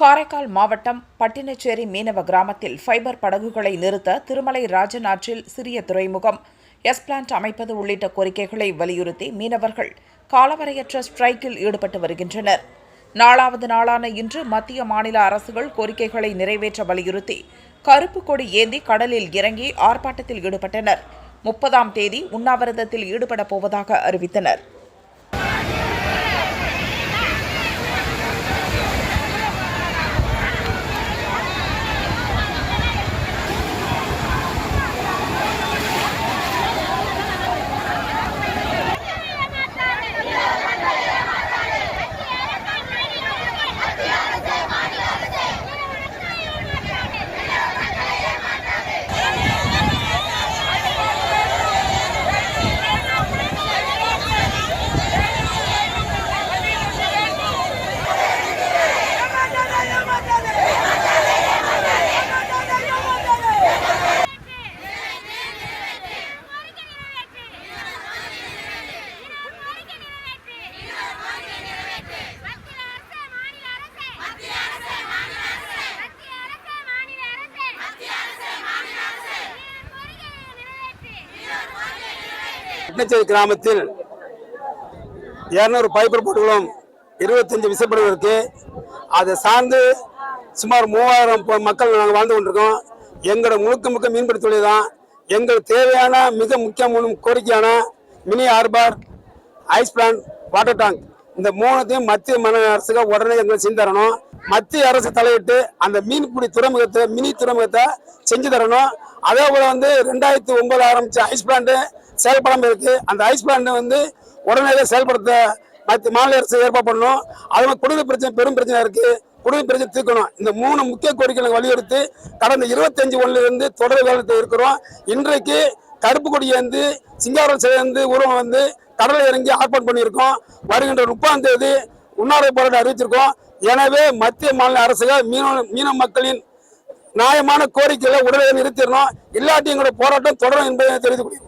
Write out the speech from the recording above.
காரைக்கால் மாவட்டம் பட்டினச்சேரி மீனவ கிராமத்தில் ஃபைபர் படகுகளை நிறுத்த திருமலை ராஜன் ஆற்றில் சிறிய துறைமுகம். எஸ் பிளான்ட் அமைப்பது உள்ளிட்ட கோரிக்கைகளை வலியுறுத்தி மீனவர்கள் காலவரையற்ற ஸ்ட்ரைக்கில் ஈடுபட்டு வருகின்றனர். நாலாவது நாளான இன்று மத்திய மாநில அரசுகள் கோரிக்கைகளை நிறைவேற்ற வலியுறுத்தி கருப்பு கொடி ஏந்தி கடலில் இறங்கி ஆர்ப்பாட்டத்தில் ஈடுபட்டனர். முப்பதாம் தேதி உண்ணாவிரதத்தில் ஈடுபடப் போவதாக அறிவித்தனர். பட்டினச்சேரி கிராமத்தில் இரநூறு பைப்பர் போட்டுகளும் இருபத்தஞ்சு விசைப்படுகள் இருக்கு அதை சார்ந்து சுமார் மூவாயிரம் மக்கள் நாங்கள் வாழ்ந்து கொண்டிருக்கோம். எங்களோட முழுக்க முழுக்க மீன்பிடி தொழில் தான். எங்களுக்கு தேவையான மிக முக்கியமான கோரிக்கையான mini harbour ice plant water tank இந்த மூணுத்தையும் மத்திய மாநில அரசுக்கு உடனே எங்களுக்கு செஞ்சு தரணும். மத்திய அரசு தலையிட்டு அந்த மீன்பிடி துறைமுகத்தை மினி துறைமுகத்தை செஞ்சு தரணும். அதே போல வந்து ரெண்டாயிரத்தி ஒன்பது ஆரம்பிச்ச ஐஸ் பிளான்ட்டு செயல்படாமல் இருக்கு. அந்த ஐஸ் பிளான் வந்து உடனடியாக செயல்படுத்த மத்திய மாநில அரசு ஏற்பாடு பண்ணணும். அது மாதிரி குடிநீர் பிரச்சனை பெரும் பிரச்சனை இருக்கு. குடிநீர் பிரச்சனை தீர்க்கணும். இந்த மூணு முக்கிய கோரிக்கைகளை வலியுறுத்தி கடந்த இருபத்தஞ்சு ஒண்ணுல இருந்து தொடர் காலத்தில் இருக்கிறோம் இன்றைக்கு கருப்பு கொடி வந்து சிங்காரம் சேர்ந்து உருவம் வந்து கடலில் இறங்கி ஆர்ப்பாட்டம் பண்ணியிருக்கோம். வருகின்ற முப்பாம் தேதி உண்ணாவிரத போராட்டம் அறிவிச்சிருக்கோம். எனவே மத்திய மாநில அரசுகள் மீனவ மீனவ மக்களின் நியாயமான கோரிக்கைகளை உடனடியாக நிறுத்திடணும் இல்லாட்டி எங்களோட போராட்டம் தொடரும் என்பதை தெரிவித்துக் கொள்கிறோம்